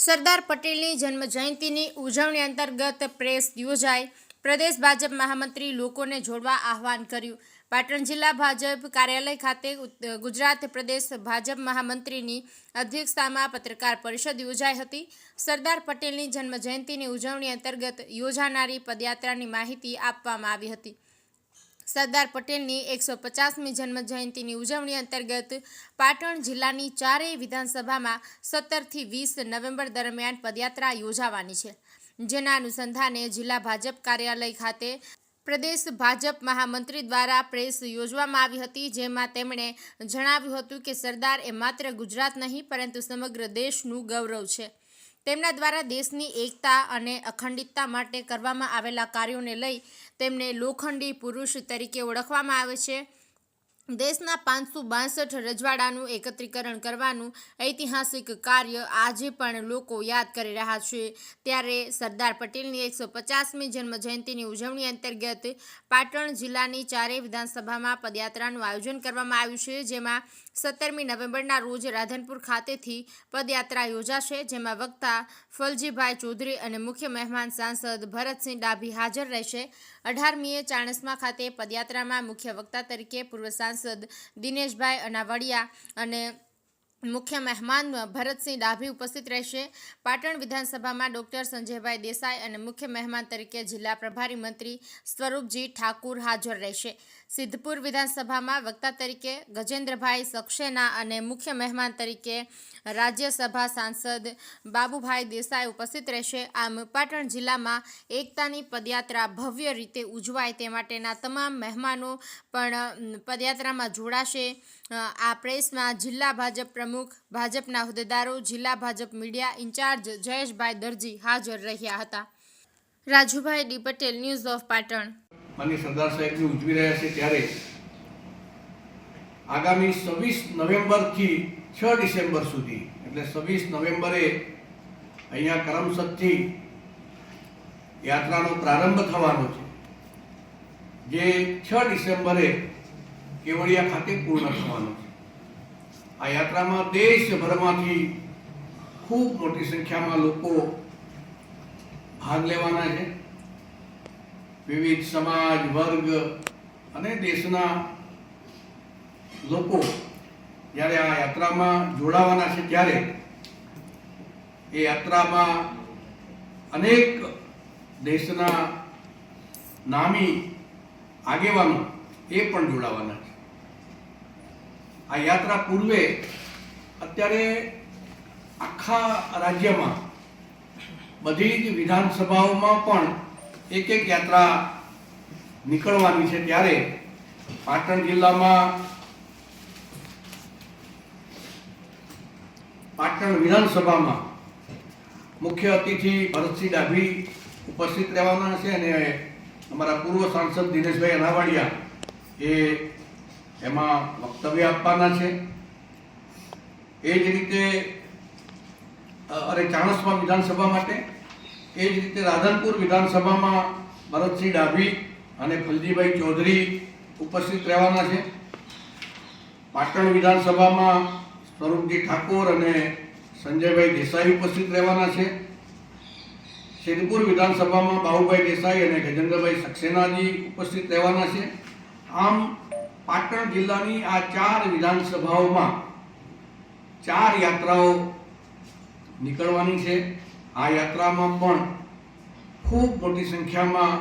સરદાર પટેલની જન્મ જયંતિની ઉજવણી અંતર્ગત પ્રેસ યોજાઈ. પ્રદેશ ભાજપ મહામંત્રી લોકોને જોડવા આહવાન કર્યું. પાટણ જિલ્લા ભાજપ કાર્યાલય ખાતે ગુજરાત પ્રદેશ ભાજપ મહામંત્રીની અધ્યક્ષતામાં પત્રકાર પરિષદ યોજાઈ હતી. સરદાર પટેલની જન્મ જયંતિની ઉજવણી અંતર્ગત યોજાનારી પદયાત્રાની માહિતી આપવામાં આવી હતી. સરદાર પટેલની એકસો પચાસમી જન્મ જયંતિની ઉજવણી અંતર્ગત પાટણ જિલ્લાની ચારેય વિધાનસભામાં સત્તરથી વીસ નવેમ્બર દરમિયાન પદયાત્રા યોજાવાની છે. જેના અનુસંધાને જિલ્લા ભાજપ કાર્યાલય ખાતે પ્રદેશ ભાજપ મહામંત્રી દ્વારા પ્રેસ યોજવામાં આવી હતી, જેમાં તેમણે જણાવ્યું હતું કે સરદાર એ માત્ર ગુજરાત નહીં, પરંતુ સમગ્ર દેશનું ગૌરવ છે. તેમના દ્વારા દેશની એકતા અને અખંડિતતા માટે કરવામાં આવેલા કાર્યોને લઈ તેમને લોખંડી પુરુષ તરીકે ઓળખવામાં આવે છે. દેશના પાંચસો બાસઠ રજવાડાનું એકત્રીકરણ કરવાનું ઐતિહાસિક કાર્ય આજે પણ લોકો યાદ કરી રહ્યા છે. ત્યારે સરદાર પટેલની એકસો પચાસમી જન્મ જયંતિની ઉજવણી અંતર્ગત પાટણ જિલ્લાની ચારેય વિધાનસભામાં પદયાત્રાનું આયોજન કરવામાં આવ્યું છે. જેમાં સત્તરમી નવેમ્બરના રોજ રાધનપુર ખાતેથી પદયાત્રા યોજાશે. જેમાં વક્તા ફલજીભાઈ ચૌધરી અને મુખ્ય મહેમાન સાંસદ ભરતસિંહ ડાભી હાજર રહેશે. અઢારમીએ ચાણસ્મા ખાતે પદયાત્રામાં મુખ્ય વક્તા તરીકે પૂર્વ સાંસદ દિનેશભાઈ અનાવડિયા અને મુખ્ય મહેમાન ભરતસિંહ ડાભી ઉપસ્થિત રહેશે. પાટણ વિધાનસભામાં ડોક્ટર સંજયભાઈ દેસાઈ અને મુખ્ય મહેમાન તરીકે જિલ્લા પ્રભારી મંત્રી સ્વરૂપજી ઠાકુર હાજર રહેશે. સિદ્ધપુર વિધાનસભામાં વક્તા તરીકે ગજેન્દ્રભાઈ સક્સેના અને મુખ્ય મહેમાન તરીકે રાજ્યસભા સાંસદ બાબુભાઈ દેસાઈ ઉપસ્થિત રહેશે. આમ પાટણ જિલ્લામાં એકતાની પદયાત્રા ભવ્ય રીતે ઉજવાય તે માટેના તમામ મહેમાનો પણ પદયાત્રામાં જોડાશે. આ પ્રેસમાં જિલ્લા ભાજપ પ્રમુખ ભાજપના હોદ્દેદારો જિલ્લા ભાજપ મીડિયા ઇન્ચાર્જ જયેશભાઈ દરજી હાજર રહ્યા હતા. Rajubhai D Patel, news of Patan. માનની સરદાર સાહેબની ઉજવી રહ્યા છે ત્યારે આગામી છવ્વીસ નવેમ્બરથી છ ડિસેમ્બર સુધી, એટલે છવ્વીસ નવેમ્બરે અહીંયા કરમસદથી યાત્રાનો પ્રારંભ થવાનો છે, જે છ ડિસેમ્બરે કેવડિયા ખાતે પૂર્ણ થવાનો છે. આ યાત્રામાં દેશભરમાંથી ખૂબ મોટી સંખ્યામાં લોકો ભાગ લેવાના છે. વિવિધ સમાજ, વર્ગ અને દેશના લોકો જ્યારે આ યાત્રામાં જોડાવાના છે ત્યારે એ યાત્રામાં અનેક દેશના નામી આગેવાનો એ પણ જોડાવાના છે. આ યાત્રા પૂર્વે અત્યારે આખા રાજ્યમાં બધી જ વિધાનસભાઓમાં પણ એક એક યાત્રા નીકળવાની છે ત્યારે પાટણ જિલ્લામાં પાટણ વિધાનસભામાં મુખ્ય અતિથિ ભરતસિંહ ડાભી ઉપસ્થિત રહેવાના છે અને અમારા પૂર્વ સાંસદ દિનેશભાઈ અનાવાડિયા એ એમાં વક્તવ્ય આપવાના છે. એ જ રીતે અરે ચાણસમાં વિધાનસભા માટે, એ જ રીતે રાધનપુર વિધાનસભામાં ભરતસિંહ ડાભી અને ફલજીભાઈ ચૌધરી ઉપસ્થિત રહેવાના છે. પાટણ વિધાનસભામાં સ્વરૂપજી ઠાકોર અને સંજયભાઈ દેસાઈ ઉપસ્થિત રહેવાના છે. સિદ્ધપુર વિધાનસભામાં બાહુભાઈ દેસાઈ અને ગજેન્દ્રભાઈ સક્સેનાજી ઉપસ્થિત રહેવાના છે. આમ પાટણ જિલ્લાની આ ચાર વિધાનસભાઓમાં ચાર યાત્રાઓ નીકળવાની છે. આ યાત્રામાં પણ ખૂબ મોટી સંખ્યામાં